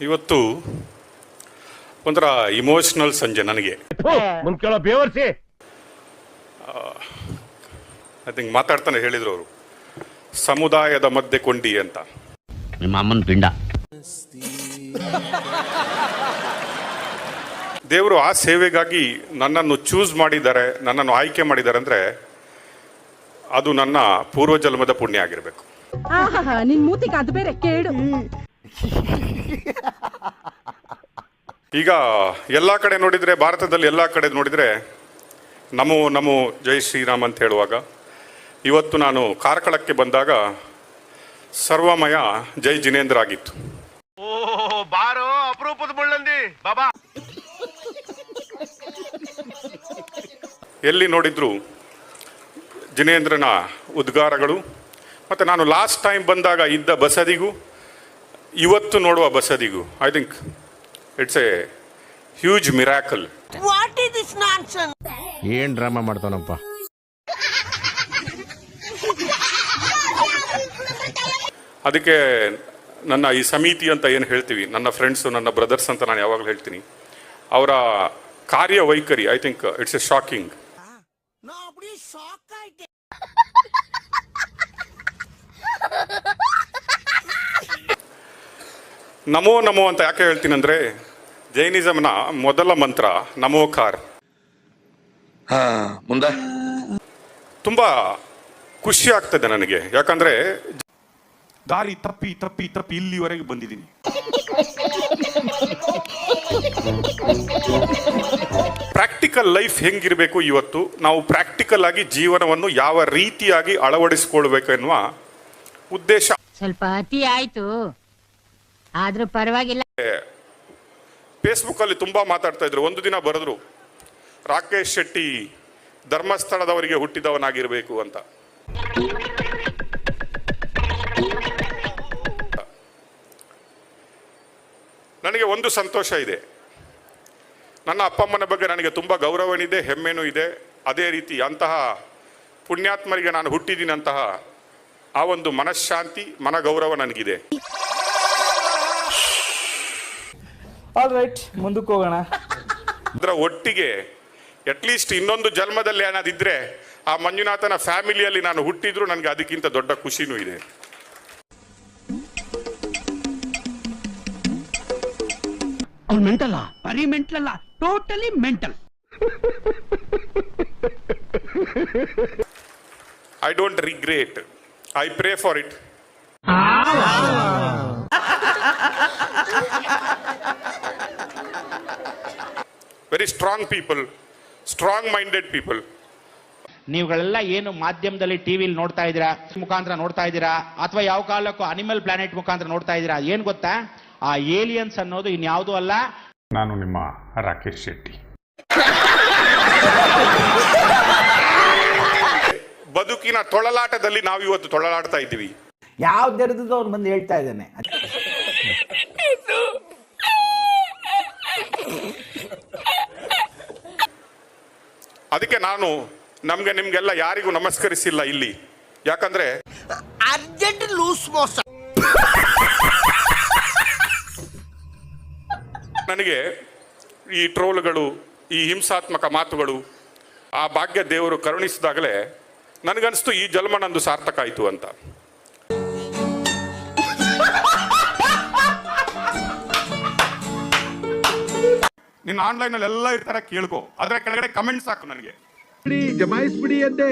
ಇವತ್ತು ಒಂಥರ ಇಮೋಷನಲ್ ಸಂಜೆ ನನಗೆ. ಐ ಥಿಂಕ್ ಮಾತಾಡ್ತಾನೆ ಹೇಳಿದ್ರು ಅವರು. ಸಮುದಾಯದ ಮಧ್ಯೆ ಕೊಂಡಿ ಅಂತ. ನಿಮ್ಮ ಅಮ್ಮನ ಪಿಂಡ. ದೇವರು ಆ ಸೇವೆಗಾಗಿ ನನ್ನನ್ನು ಚೂಸ್ ಮಾಡಿದ್ದಾರೆ ನನ್ನನ್ನು ಆಯ್ಕೆ ಮಾಡಿದ್ದಾರೆ ಅಂದ್ರೆ ಅದು ನನ್ನ ಪೂರ್ವಜನ್ಮದ ಪುಣ್ಯ ಆಗಿರಬೇಕು. ನಿನ್ ಮೂತಿಗೆ ಅದು ಬೇರೆ ಕೇಡು ಈಗ ಎಲ್ಲ ಕಡೆ ನೋಡಿದರೆ ಭಾರತದಲ್ಲಿ ಎಲ್ಲ ಕಡೆ ನೋಡಿದರೆ ನಮೋ ನಮೋ ಜೈ ಶ್ರೀರಾಮ್ ಅಂತ ಹೇಳುವಾಗ ಇವತ್ತು ನಾನು ಕಾರ್ಕಳಕ್ಕೆ ಬಂದಾಗ ಸರ್ವಮಯ ಜೈ ಜಿನೇಂದ್ರ ಆಗಿತ್ತು. ಓ ಬಾರೋ ಅಪರೂಪದ ಬಾಬಾ. ಎಲ್ಲಿ ನೋಡಿದ್ರು ಜಿನೇಂದ್ರನ ಉದ್ಗಾರಗಳು ಮತ್ತು ನಾನು ಲಾಸ್ಟ್ ಟೈಮ್ ಬಂದಾಗ ಇದ್ದ ಬಸದಿಗೂ ಇವತ್ತು ನೋಡುವ ಬಸದಿಗೂ I think it's a huge miracle ಏನ್ ಡ್ರಾಮಾ ಮಾಡ್ತಾನಪ್ಪ? ಅದಕ್ಕೆ ನನ್ನ ಈ ಸಮಿತಿ ಅಂತ ಏನು ಹೇಳ್ತೀವಿ ನನ್ನ ಫ್ರೆಂಡ್ಸು ನನ್ನ ಬ್ರದರ್ಸ್ ಅಂತ ನಾನು ಯಾವಾಗಲೂ ಹೇಳ್ತೀನಿ. ಅವರ ಕಾರ್ಯವೈಖರಿ I think it's a shocking Namo Namo ಅಂತ ಯಾಕೆ ಹೇಳ್ತೀನಿ ಅಂದರೆ ಜೈನಿಸಮ್ನ ಮೊದಲ ಮಂತ್ರ ನಮೋಕಾರ್ ಹಾ ಮುಂದೆ? ತುಂಬ ಖುಷಿ ಆಗ್ತದೆ ನನಗೆ. ಯಾಕಂದರೆ ದಾರಿ ತಪ್ಪಿ ತಪ್ಪಿ ತಪ್ಪಿ ಇಲ್ಲಿವರೆಗೆ ಬಂದಿದ್ದೀನಿ. ಪ್ರಾಕ್ಟಿಕಲ್ ಲೈಫ್ ಹೆಂಗಿರಬೇಕು ಇವತ್ತು? ನಾವು ಪ್ರಾಕ್ಟಿಕಲ್ ಆಗಿ ಜೀವನವನ್ನು ಯಾವ ರೀತಿಯಾಗಿ ಅಳವಡಿಸಿಕೊಳ್ಬೇಕು ಎನ್ನುವ ಉದ್ದೇಶ. ಸ್ವಲ್ಪ ಅತಿ ಆಯ್ತು. ಆದ್ರೂ ಪರವಾಗಿಲ್ಲ. ಫೇಸ್ಬುಕ್ ಅಲ್ಲಿ ತುಂಬಾ ಮಾತಾಡ್ತಾ ಇದ್ರು. ಒಂದು ದಿನ ಬರೆದ್ರು, ರಾಕೇಶ್ ಶೆಟ್ಟಿ ಧರ್ಮಸ್ಥಳದವರಿಗೆ ಹುಟ್ಟಿದವನಾಗಿರಬೇಕು ಅಂತ. ನನಗೆ ಒಂದು ಸಂತೋಷ ಇದೆ. ನನ್ನ ಅಪ್ಪ ಅಮ್ಮನ ಬಗ್ಗೆ ನನಗೆ ತುಂಬ ಗೌರವನಿದೆ ಹೆಮ್ಮೆನೂ ಇದೆ. ಅದೇ ರೀತಿ ಅಂತಹ ಪುಣ್ಯಾತ್ಮರಿಗೆ ನಾನು ಹುಟ್ಟಿದ್ದೀನಂತಹ ಆ ಒಂದು ಮನಃಶಾಂತಿ, ಮನಗೌರವ ನನಗಿದೆ. ಆಲ್ ರೈಟ್ ಮುಂದಕ್ಕೆ ಹೋಗೋಣ. ಅದರ ಒಟ್ಟಿಗೆ ಅಟ್ಲೀಸ್ಟ್ ಇನ್ನೊಂದು ಜನ್ಮದಲ್ಲಿ ಏನಾದಿದ್ರೆ ಆ ಮಂಜುನಾಥನ ಫ್ಯಾಮಿಲಿಯಲ್ಲಿ ನಾನು ಹುಟ್ಟಿದ್ರು ನನಗೆ ಅದಕ್ಕಿಂತ ದೊಡ್ಡ ಖುಷಿನೂ ಇದೆ. ಅವ್ನು ಮೆಂಟಲ್ಲ ಬರೀ ಮೆಂಟಲ್ ಅಲ್ಲ totally mental I don't regret I pray for it very strong people strong minded people ನೀವುಗಳೆಲ್ಲ ಏನು ಮಾಧ್ಯಮದಲ್ಲಿ ಟಿವಿಲಿ ನೋಡ್ತಾ ಇದ್ದೀರಾ ಮುಖಾಂತರ ನೋಡ್ತಾ ಇದ್ದೀರಾ ಅಥವಾ ಯಾವ ಕಾಲಕ್ಕೂ ಅನಿಮಲ್ ಪ್ಲಾನೆಟ್ ಮುಖಾಂತರ ನೋಡ್ತಾ ಇದ್ದೀರಾ ಏನು ಗೊತ್ತಾ? ಆ ಏಲಿಯನ್ಸ್ ಅನ್ನೋದು ಇನ್ಯಾವುದೂ ಅಲ್ಲ. ನಾನು ನಿಮ್ಮ ರಾಕೇಶ್ ಶೆಟ್ಟಿ. ಬದುಕಿನ ತೊಳಲಾಟದಲ್ಲಿ ನಾವು ಇವತ್ತು ತೊಳಲಾಡ್ತಾ ಇದ್ದೀವಿ. ಯಾವ ದರದ್ದು ಅವ್ನು ಬಂದು ಹೇಳ್ತಾ ಇದ್ದಾನೆ. ಅದಕ್ಕೆ ನಾನು ನಮ್ಗೆ ನಿಮ್ಗೆಲ್ಲ ಯಾರಿಗೂ ನಮಸ್ಕರಿಸಿಲ್ಲ ಇಲ್ಲಿ. ಯಾಕಂದ್ರೆ ಅರ್ಜೆಂಟ್ ಲೂಸ್ ಮೋಸ. ನನಗೆ ಈ ಟ್ರೋಲ್ಗಳು ಈ ಹಿಂಸಾತ್ಮಕ ಮಾತುಗಳು ಆ ಭಾಗ್ಯ ದೇವರು ಕರುಣಿಸಿದಾಗಲೇ ನನಗನ್ನಿಸ್ತು ಈ ಜನ್ಮ ನಂದು ಸಾರ್ಥಕ ಆಯಿತು ಅಂತ. ನಿನ್ನ ಆನ್ಲೈನಲ್ಲಿ ಎಲ್ಲ ಇರ್ತಾರೆ ಕೇಳ್ಕೊ. ಅದರ ಕೆಳಗಡೆ ಕಮೆಂಟ್ಸ್ ಸಾಕು ನನಗೆ. ಜಮಾಯಿಸ್ಬಿಡಿ ಅಂತೆ